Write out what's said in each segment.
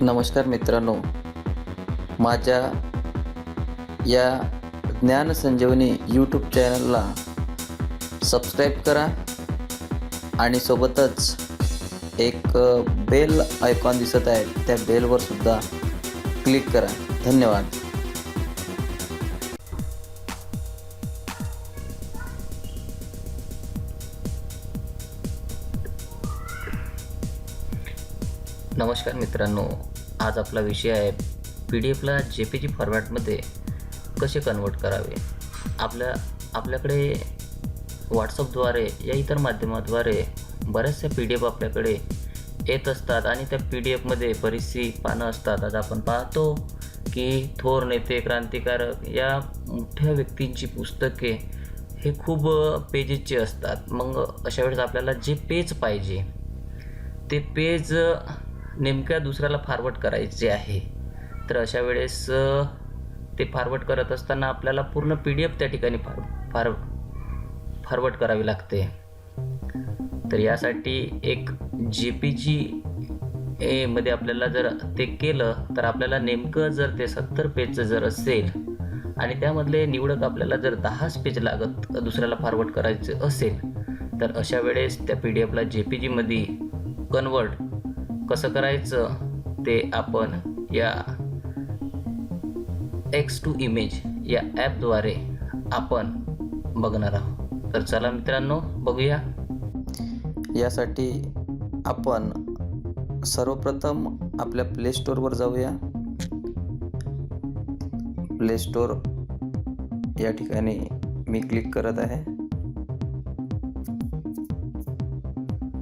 नमस्कार मित्रांनो. माझ्या या ज्ञान संजीवनी यूट्यूब चॅनलला सबस्क्राईब करा आणि सोबतच एक बेल आयकॉन दिसत आहे. त्या बेलवर सुद्धा क्लिक करा. धन्यवाद. नमस्कार मित्रांनो आज आपला विषय आहे P D एफला J P G फॉर्मॅटमध्ये कसे कन्वर्ट करावे? आपल्या आपल्याकडे व्हॉट्सअपद्वारे या इतर माध्यमाद्वारे बऱ्याचशा पी डी एफ आपल्याकडे येत असतात आणि त्या पी डी एफमध्ये बरीचशी पानं असतात. आज आपण पाहतो की थोर नेते क्रांतिकारक या मोठ्या व्यक्तींची पुस्तके हे खूप पेजेसचे असतात. मग अशा वेळेस आपल्याला जे पेज पाहिजे ते पेज नेमक्या दुसऱ्याला फॉरवर्ड करायचे आहे. तर अशा वेळेस ते फॉरवर्ड करत असताना आपल्याला पूर्ण पी डी एफ त्या ठिकाणी फार फार फॉरवर्ड करावी लागते. तर यासाठी एक जे पी जी एमध्ये आपल्याला जर ते केलं तर आपल्याला नेमकं जर ते सत्तर पेजचं जर असेल आणि त्यामधले निवडक आपल्याला जर दहाच पेज लागत दुसऱ्याला फॉरवर्ड करायचं असेल तर अशा वेळेस त्या पी डी एफला जे पी जीमध्ये कन्वर्ट कसं करायचं ते आपण या एक्स टू इमेज या ॲपद्वारे आपण बघणार आहोत. तर चला मित्रांनो बघूया. यासाठी आपण सर्वप्रथम आपल्या प्ले स्टोअरवर जाऊया. प्ले स्टोअर या ठिकाणी मी क्लिक करत आहे.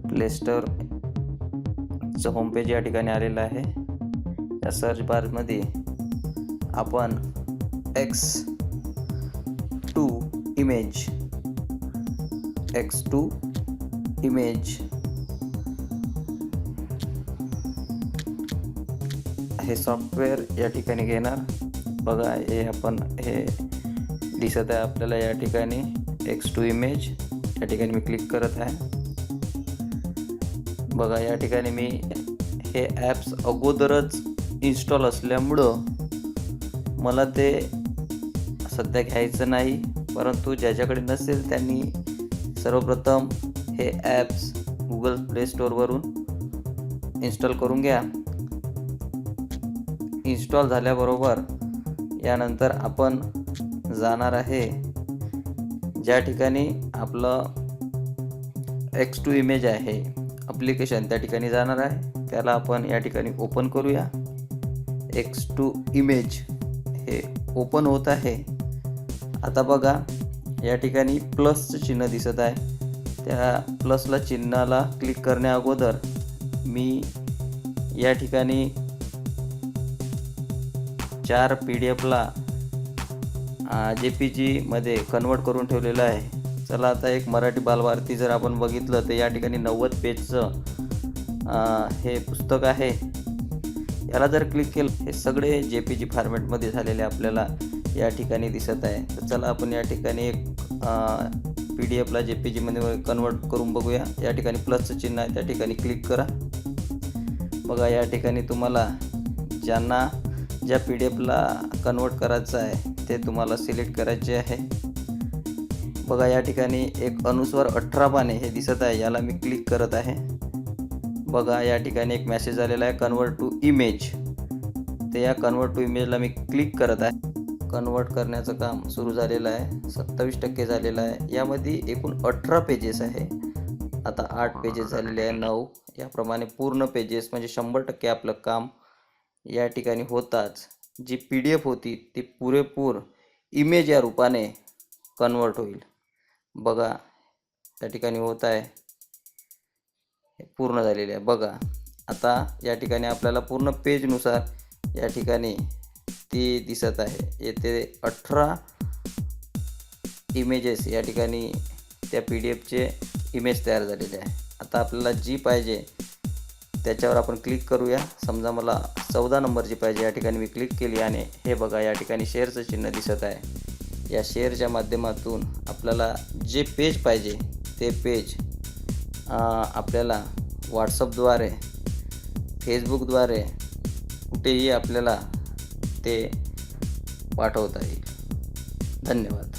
प्ले होम होमपेज या ठिकाणी आलेलं आहे. या सर्च बारमध्ये आपण X to image X to image हे सॉफ्टवेअर या ठिकाणी घेणार. बघा हे आपण हे दिसत आहे आपल्याला या ठिकाणी एक्स टू इमेज या ठिकाणी मी क्लिक करत आहे. बघा या ठिकाणी मी हे ॲप्स अगोदरच इन्स्टॉल असल्यामुळं मला ते सध्या घ्यायचं नाही. परंतु ज्याच्याकडे नसेल त्यांनी सर्वप्रथम हे ॲप्स गुगल प्ले स्टोअरवरून इन्स्टॉल करून घ्या. इन्स्टॉल झाल्याबरोबर यानंतर आपण जाणार आहे ज्या ठिकाणी आपलं एक्स टू इमेज आहे. अप्लिकेशन त्या ठिकाणी जाणार आहे. त्याला आपण या ठिकाणी ओपन करूया. एक्स टू इमेज हे ओपन होत आहे. आता बघा या ठिकाणी प्लसचं चिन्ह दिसत आहे. त्या प्लसला चिन्हाला क्लिक करण्या अगोदर मी या ठिकाणी चार पी डी एफला जे पी जीमध्ये कन्वर्ट करून ठेवलेलं आहे. चला आता एक मराठी बालभारती जर आपण बघितलं तर या ठिकाणी नव्वद पेजचं हे पुस्तक आहे. याला जर क्लिक केलं हे सगळे जे पी जी फॉर्मॅटमध्ये झालेले आपल्याला या ठिकाणी दिसत आहे. तर चला आपण या ठिकाणी एक पी डी एफला जे पी जीमध्ये कन्वर्ट करून बघूया. या ठिकाणी प्लसचं चिन्ह आहे त्या ठिकाणी क्लिक करा. बघा या ठिकाणी तुम्हाला ज्यांना ज्या पी डी एफला कन्वर्ट करायचं आहे ते तुम्हाला सिलेक्ट करायचे आहे. बघा या ठिकाणी एक अनुस्वार अठरा पाने हे दिसत आहे याला मी क्लिक करत आहे. बघा या ठिकाणी एक मेसेज आलेला आहे कन्वर्ट टू इमेज तर या कन्वर्ट टू इमेजला मी क्लिक करत आहे. कन्वर्ट करण्याचं काम सुरू झालेलं आहे सत्तावीस टक्के झालेलं आहे. यामध्ये एकूण अठरा पेजेस आहे. आता आठ पेजेस झालेले आहे नऊ. याप्रमाणे पूर्ण पेजेस म्हणजे शंभर टक्के आपलं काम या ठिकाणी होताच. जी पी डी एफ होती ती पुरेपूर इमेज या रूपाने कन्वर्ट होईल. बघा त्या ठिकाणी होत आहे. हे पूर्ण झालेले आहे. बघा आता या ठिकाणी आपल्याला पूर्ण पेजनुसार या ठिकाणी ती दिसत आहे. येथे अठरा इमेजेस या ठिकाणी त्या पी डी एफचे इमेज तयार झालेले आहे. आता आपल्याला जी पाहिजे त्याच्यावर आपण क्लिक करूया. समजा मला चौदा नंबरची पाहिजे या ठिकाणी मी क्लिक केली आणि हे बघा या ठिकाणी शेअरचं चिन्ह दिसत आहे. या शेअरच्या माध्यमातून आपल्याला जे पेज पाहिजे ते पेज आपल्याला व्हॉट्सअपद्वारे फेसबुकद्वारे कुठेही आपल्याला ते पाठवता येईल. धन्यवाद.